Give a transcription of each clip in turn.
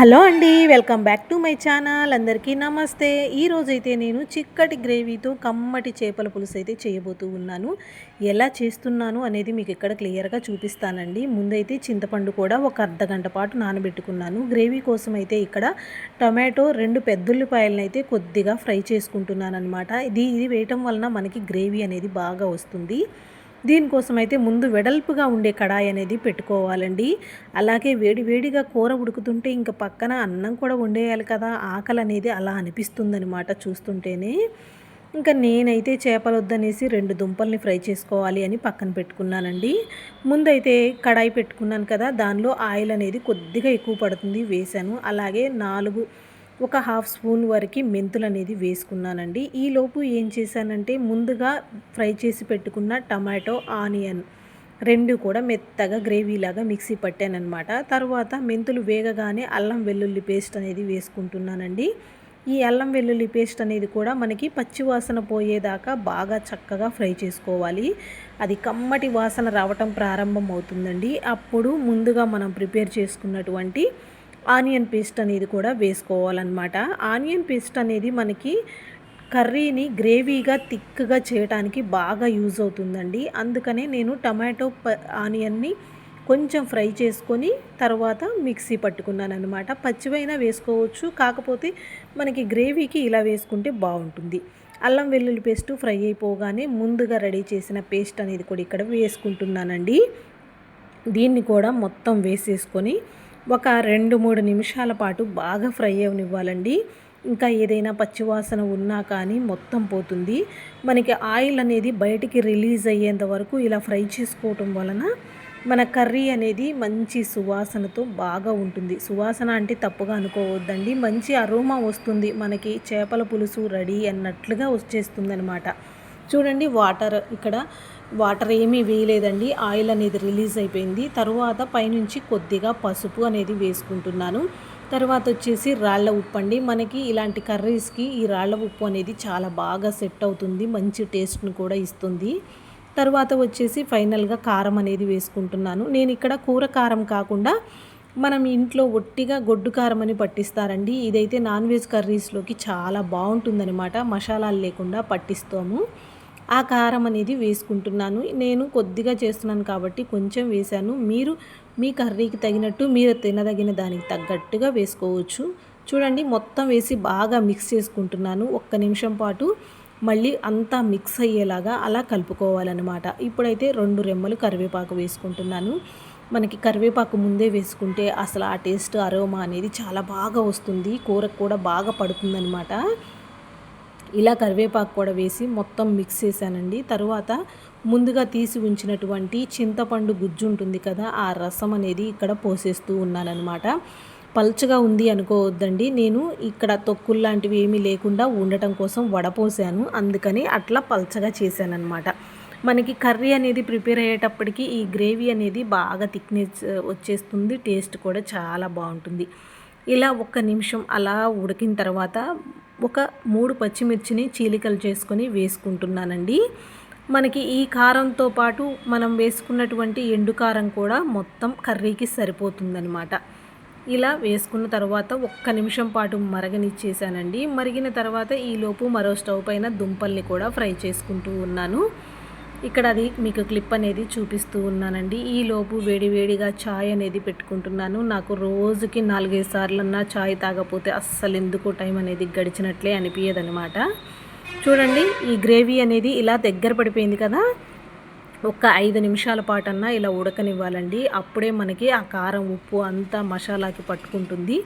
Hello అండి welcome back to my channel. అందరికీ నమస్తే. ఈరోజైతే నేను చిక్కటి గ్రేవీతో కమ్మటి చేపల పులుసు అయితే చేయబోతూ ఉన్నాను. ఎలా చేస్తున్నాను అనేది మీకు ఇక్కడ క్లియర్గా చూపిస్తానండి. ముందైతే చింతపండు కూడా ఒక అర్ధ గంట పాటు నానబెట్టుకున్నాను. గ్రేవీ కోసం అయితే ఇక్కడ టొమాటో రెండు పెద్దుల్లిపాయలను అయితే కొద్దిగా ఫ్రై చేసుకుంటున్నాను అనమాట ఇది ఇది వేయటం వలన మనకి గ్రేవీ అనేది బాగా వస్తుంది. దీనికోసం అయితే ముందు వెడల్పుగా ఉండే కడాయి అనేది పెట్టుకోవాలండి. అలాగే వేడి వేడిగా కూర ఉడుకుతుంటే ఇంకా పక్కన అన్నం కూడా వండేయాలి కదా ఆకలి అనేది అలా అనిపిస్తుందనమాట చూస్తుంటేనే. ఇంకా నేనైతే చేపలు వద్దనేసి రెండు దుంపల్ని ఫ్రై చేసుకోవాలి అని పక్కన పెట్టుకున్నానండి. ముందైతే కడాయి పెట్టుకున్నాను కదా దానిలో ఆయిల్ అనేది కొద్దిగా ఎక్కువ పడుతుంది వేశాను అలాగే నాలుగు ఒక హాఫ్ స్పూన్ వరకు మెంతులు అనేది వేసుకున్నానండి. ఈలోపు ఏం చేశానంటే ముందుగా ఫ్రై చేసి పెట్టుకున్న టమాటో ఆనియన్ రెండు కూడా మెత్తగా గ్రేవీలాగా మిక్సీ పట్టానమాట తర్వాత మెంతులు వేగగానే అల్లం వెల్లుల్లి పేస్ట్ అనేది వేసుకుంటున్నానండి. ఈ అల్లం వెల్లుల్లి పేస్ట్ అనేది కూడా మనకి పచ్చి వాసన పోయేదాకా బాగా చక్కగా ఫ్రై చేసుకోవాలి. అది కమ్మటి వాసన రావటం ప్రారంభం అవుతుందండి అప్పుడు ముందుగా మనం ప్రిపేర్ చేసుకున్నటువంటి ఆనియన్ పేస్ట్ అనేది కూడా వేసుకోవాలన్నమాట. ఆనియన్ పేస్ట్ అనేది మనకి కర్రీని గ్రేవీగా థిక్గా చేయడానికి బాగా యూజ్ అవుతుందండి. అందుకనే నేను టమాటో ప ఆనియన్ని కొంచెం ఫ్రై చేసుకొని తర్వాత మిక్సీ పట్టుకున్నాను అనమాట పచ్చివైనా వేసుకోవచ్చు కాకపోతే మనకి గ్రేవీకి ఇలా వేసుకుంటే బాగుంటుంది. అల్లం వెల్లుల్లి పేస్ట్ ఫ్రై అయిపోగానే ముందుగా రెడీ చేసిన పేస్ట్ అనేది కూడా ఇక్కడ వేసుకుంటున్నానండి. దీన్ని కూడా మొత్తం వేసేసుకొని ఒక రెండు మూడు నిమిషాల పాటు బాగా ఫ్రై అవనివ్వాలండి. ఇంకా ఏదైనా పచ్చివాసన ఉన్నా కానీ మొత్తం పోతుంది. మనకి ఆయిల్ అనేది బయటికి రిలీజ్ అయ్యేంత వరకు ఇలా ఫ్రై చేసుకోవటం వలన మన కర్రీ అనేది మంచి సువాసనతో బాగా ఉంటుంది. సువాసన అంటే తప్పుగా అనుకోవద్దండి. మంచి అరోమా వస్తుంది. మనకి చేపల పులుసు రెడీ అన్నట్లుగా వచ్చేస్తుంది అనమాట చూడండి వాటర్ ఇక్కడ వాటర్ ఏమీ వేయలేదండి. ఆయిల్ అనేది రిలీజ్ అయిపోయింది. తర్వాత పైనుంచి కొద్దిగా పసుపు అనేది వేసుకుంటున్నాను. తర్వాత వచ్చేసి రాళ్ళ ఉప్పు అండి. మనకి ఇలాంటి కర్రీస్కి ఈ రాళ్ళ ఉప్పు అనేది చాలా బాగా సెట్ అవుతుంది. మంచి టేస్ట్ను కూడా ఇస్తుంది. తర్వాత వచ్చేసి ఫైనల్గా కారం అనేది వేసుకుంటున్నాను. నేను ఇక్కడ కూర కారం కాకుండా మనం ఇంట్లో ఒట్టిగా గొడ్డు కారం అని పట్టిస్తారండి. ఇదైతే నాన్ వెజ్ కర్రీస్లోకి చాలా బాగుంటుందన్నమాట. మసాలాలు లేకుండా పట్టిస్తాము. ఆ కారం అనేది వేసుకుంటున్నాను. నేను కొద్దిగా చేస్తున్నాను కాబట్టి కొంచెం వేశాను. మీరు మీ కర్రీకి తగినట్టు మీరు తినదగిన దానికి తగ్గట్టుగా వేసుకోవచ్చు. చూడండి మొత్తం వేసి బాగా మిక్స్ చేసుకుంటున్నాను. ఒక్క నిమిషం పాటు మళ్ళీ అంతా మిక్స్ అయ్యేలాగా అలా కలుపుకోవాలన్నమాట. ఇప్పుడైతే రెండు రెమ్మలు కరివేపాకు వేసుకుంటున్నాను. మనకి కరివేపాకు ముందే వేసుకుంటే అసలు ఆ టేస్ట్ అరోమా అనేది చాలా బాగా వస్తుంది. కూరకు కూడా బాగా పడుతుందనమాట ఇలా కరివేపాకు కూడా వేసి మొత్తం మిక్స్ చేశానండి. తర్వాత ముందుగా తీసి ఉంచినటువంటి చింతపండు గుజ్జు ఉంటుంది కదా ఆ రసం అనేది ఇక్కడ పోసేస్తూ ఉన్నానమాట పల్చగా ఉంది అనుకోవద్దండి. నేను ఇక్కడ తొక్కులు లాంటివి ఏమీ లేకుండా ఉండటం కోసం వడపోసాను అందుకని అట్లా పల్చగా చేశానన్నమాట. మనకి కర్రీ అనేది ప్రిపేర్ అయ్యేటప్పటికి ఈ గ్రేవీ అనేది బాగా థిక్నెస్ వచ్చేస్తుంది. టేస్ట్ కూడా చాలా బాగుంటుంది. ఇలా ఒక్క నిమిషం అలా ఉడికిన తర్వాత ఒక మూడు పచ్చిమిర్చిని చీలికలు చేసుకొని వేసుకుంటున్నానండి. మనకి ఈ కారంతో పాటు మనం వేసుకున్నటువంటి ఎండు కారం కూడా మొత్తం కర్రీకి సరిపోతుందనమాట ఇలా వేసుకున్న తర్వాత ఒక్క నిమిషం పాటు మరగనిచ్చేసానండి. మరిగిన తర్వాత ఈలోపు మరో స్టవ్ పైన దుంపల్ని కూడా ఫ్రై చేసుకుంటూ ఉన్నాను. ఇక్కడ అది మీకు క్లిప్ అనేది చూపిస్తూ ఉన్నానండి. ఈలోపు లోపు వేడివేడిగా ఛాయ్ అనేది పెట్టుకుంటున్నాను. నాకు రోజుకి నాలుగైదు సార్లన్నా ఛాయ్ తాగపోతే అస్సలు ఎందుకు టైం అనేది గడిచినట్లే అనిపించదనమాట చూడండి ఈ గ్రేవీ అనేది ఇలా దగ్గర పడిపోయింది కదా ఒక ఐదు నిమిషాల పాటన్నా ఇలా ఉడకనివ్వాలండి. అప్పుడే మనకి ఆ కారం ఉప్పు అంతా మసాలాకి పట్టుకుంటుంది.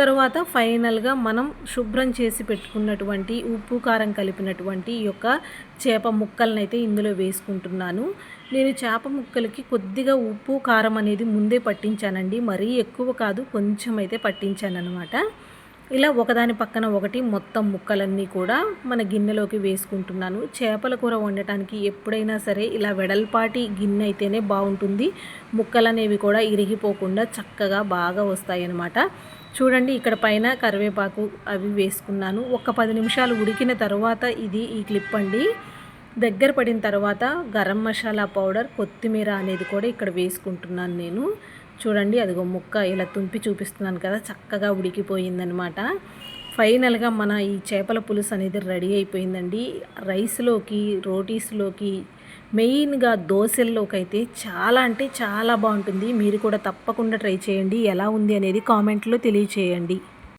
తర్వాత ఫైనల్గా మనం శుభ్రం చేసి పెట్టుకున్నటువంటి ఉప్పు కారం కలిపినటువంటి ఈ యొక్క చేప ముక్కలను అయితే ఇందులో వేసుకుంటున్నాను. నేను చేప ముక్కలకి కొద్దిగా ఉప్పు కారం అనేది ముందే పట్టించానండి. మరీ ఎక్కువ కాదు కొంచెం అయితే పట్టించాను అనమాట ఇలా ఒకదాని పక్కన ఒకటి మొత్తం ముక్కలన్నీ కూడా మన గిన్నెలోకి వేసుకుంటున్నాను. చేపల కూర వండటానికి ఎప్పుడైనా సరే ఇలా వెడల్పాటి గిన్నె అయితేనే బాగుంటుంది. ముక్కలు అనేవి కూడా ఇరిగిపోకుండా చక్కగా బాగా వస్తాయి అన్నమాట చూడండి ఇక్కడ పైన కరివేపాకు అవి వేసుకున్నాను. ఒక పది నిమిషాలు ఉడికిన తర్వాత ఇది ఈ క్లిప్ అండి. దగ్గర పడిన తర్వాత గరం మసాలా పౌడర్ కొత్తిమీర అనేది కూడా ఇక్కడ వేసుకుంటున్నాను నేను. చూడండి అదిగో ముక్క ఇలా తుంపి చూపిస్తున్నాను కదా చక్కగా ఉడికిపోయిందనమాట. ఫైనల్గా మన ఈ చేపల పులుసు అనేది రెడీ అయిపోయిందండి. రైస్లోకి రోటీస్లోకి మెయిన్గా దోశల్లోకైతే చాలా అంటే చాలా బాగుంటుంది. మీరు కూడా తప్పకుండా ట్రై చేయండి. ఎలా ఉంది అనేది కామెంట్లో తెలియచేయండి.